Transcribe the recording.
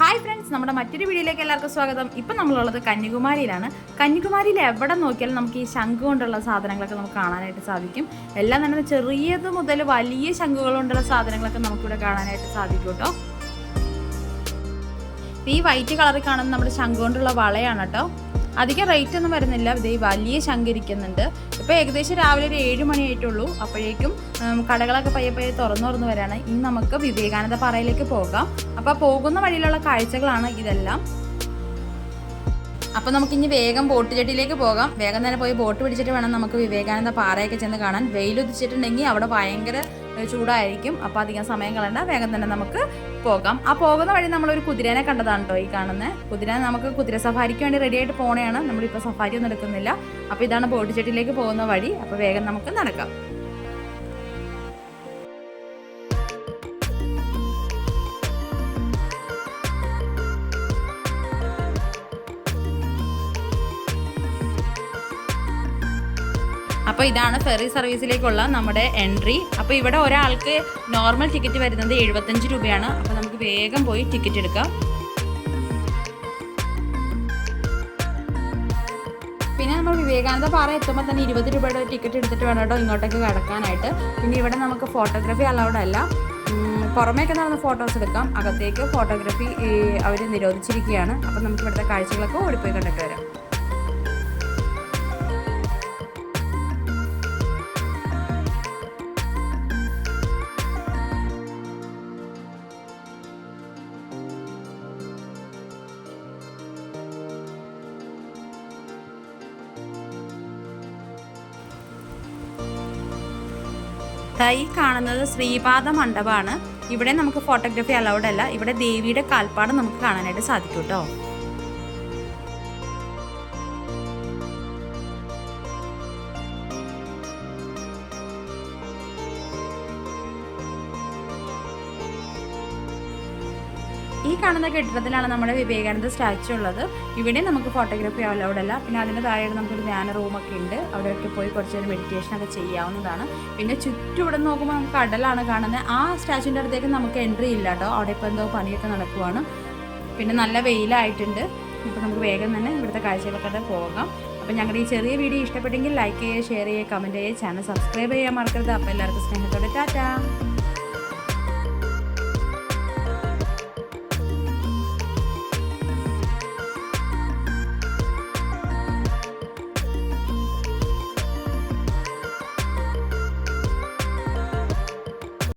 Hi friends നമ്മുടെ മറ്റൊരു വീഡിയോയിലേക്ക് എല്ലാവർക്കും സ്വാഗതം. ഇപ്പം നമ്മളുള്ളത് കന്യാകുമാരിയിലാണ് കന്യാകുമാരിയിൽ എവിടെ നോക്കിയാലും നമുക്ക് ഈ ശംഖ് കൊണ്ടുള്ള സാധനങ്ങളൊക്കെ നമുക്ക് കാണാനായിട്ട് സാധിക്കും. എല്ലാം തന്നെ ചെറിയത് മുതൽ വലിയ ശംഖുകൾ കൊണ്ടുള്ള സാധനങ്ങളൊക്കെ നമുക്കിവിടെ കാണാനായിട്ട് സാധിക്കും കേട്ടോ. ഈ വൈറ്റ് കളറിൽ കാണുന്ന നമ്മുടെ ശംഖ് കൊണ്ടുള്ള വളയാണ് കേട്ടോ. അധികം റേറ്റ് ഒന്നും വരുന്നില്ല. ഇത് വലിയ ശങ്കരിക്കുന്നുണ്ട് ഇപ്പോൾ ഏകദേശം രാവിലെ ഒരു ഏഴ് മണിയായിട്ടുള്ളൂ. അപ്പോഴേക്കും കടകളൊക്കെ പയ്യെ പയ്യെ തുറന്നു തുറന്നു വരാണ്. ഇനി നമുക്ക് വിവേകാനന്ദ പാറയിലേക്ക് പോകാം. അപ്പോൾ പോകുന്ന വഴിയിലുള്ള കാഴ്ചകളാണ് ഇതെല്ലാം. അപ്പോൾ നമുക്ക് ഇനി വേഗം ബോട്ട് ജെട്ടിയിലേക്ക് പോകാം. വേഗം തന്നെ പോയി ബോട്ട് പിടിച്ചിട്ട് വേണം നമുക്ക് വിവേകാനന്ദ പാറയൊക്കെ ചെന്ന് കാണാൻ. വെയിലുദിച്ചിട്ടുണ്ടെങ്കിൽ അവിടെ ഭയങ്കര ചൂടായിരിക്കും. അപ്പോൾ അധികം സമയം കളയണ്ട. വേഗം തന്നെ നമുക്ക് പോകാം. ആ പോകുന്ന വഴി നമ്മളൊരു കുതിരേനെ കണ്ടതാണ് കേട്ടോ ഈ കാണുന്നത് കുതിര നമുക്ക് കുതിര സഫാരിക്ക് വേണ്ടി റെഡി ആയിട്ട് പോണെയാണ്. നമ്മളിപ്പോൾ സഫാരി ഒന്നും എടുക്കുന്നില്ല. അപ്പോൾ ഇതാണ് ബോട്ട് ജെട്ടിയിലേക്ക് പോകുന്ന വഴി. അപ്പോൾ വേഗം നമുക്ക് നടക്കാം. അപ്പോൾ ഇതാണ് ഫെറി സർവീസിലേക്കുള്ള നമ്മുടെ എൻട്രി അപ്പോൾ ഇവിടെ ഒരാൾക്ക് നോർമൽ ടിക്കറ്റ് വരുന്നത് എഴുപത്തഞ്ച് രൂപയാണ്. അപ്പോൾ നമുക്ക് വേഗം പോയി ടിക്കറ്റ് എടുക്കാം. പിന്നെ നമ്മൾ വിവേകാനന്ദ പാറ എത്തുമ്പോൾ തന്നെ ഇരുപത് രൂപയുടെ ടിക്കറ്റ് എടുത്തിട്ട് വേണം കേട്ടോ ഇങ്ങോട്ടേക്ക് കിടക്കാനായിട്ട്. പിന്നെ ഇവിടെ നമുക്ക് ഫോട്ടോഗ്രാഫി അലൗഡ് അല്ല. പുറമേക്ക് നടന്ന് ഫോട്ടോസ് എടുക്കാം. അകത്തേക്ക് ഫോട്ടോഗ്രാഫി അവർ നിരോധിച്ചിരിക്കുകയാണ്. അപ്പം നമുക്ക് ഇവിടുത്തെ കാഴ്ചകളൊക്കെ ഓടിപ്പോയി കണ്ടിട്ട് വരാം. ഈ കാണുന്നത് ശ്രീപാദ മണ്ഡപമാണ്. ഇവിടെ നമുക്ക് ഫോട്ടോഗ്രാഫി അലൗഡ് അല്ല. ഇവിടെ ദേവിയുടെ കാൽപ്പാട് നമുക്ക് കാണാനായിട്ട് സാധിക്കും കേട്ടോ ഈ കാണുന്ന കെട്ടിടത്തിലാണ് നമ്മുടെ വിവേകാനന്ദ സ്റ്റാച്ചു ഉള്ളത്. ഇവിടെ നമുക്ക് ഫോട്ടോഗ്രാഫി അലൗഡ് അല്ല. പിന്നെ അതിന്റെ താഴെ നമുക്കൊരു ധ്യാന റൂമൊക്കെ ഉണ്ട്. അവിടെയൊക്കെ പോയി കുറച്ച് നേരം മെഡിറ്റേഷൻ ഒക്കെ ചെയ്യാവുന്നതാണ്. പിന്നെ ചുറ്റും ഇവിടെ നോക്കുമ്പോൾ നമുക്ക് കടലാണ് കാണുന്നത്. ആ സ്റ്റാച്ചുവിന്റെ അടുത്തേക്ക് നമുക്ക് എൻട്രി ഇല്ല കേട്ടോ. അവിടെ ഇപ്പോൾ എന്തോ പണിയൊക്കെ നടക്കുവാണ്. പിന്നെ നല്ല വെയിലായിട്ടുണ്ട്. അപ്പോൾ നമുക്ക് വേഗം തന്നെ ഇവിടുത്തെ കാഴ്ചകളൊക്കെ പോകാം. അപ്പോൾ ഞങ്ങളുടെ ഈ ചെറിയ വീഡിയോ ഇഷ്ടപ്പെട്ടെങ്കിൽ ലൈക്ക് ചെയ്യുക ഷെയർ ചെയ്യുക കമന്റ് ചെയ്യുക ചാനൽ സബ്സ്ക്രൈബ് ചെയ്യാൻ മറക്കരുത്. അപ്പോൾ എല്ലാവർക്കും സ്നേഹത്തോടെ ടാറ്റാ.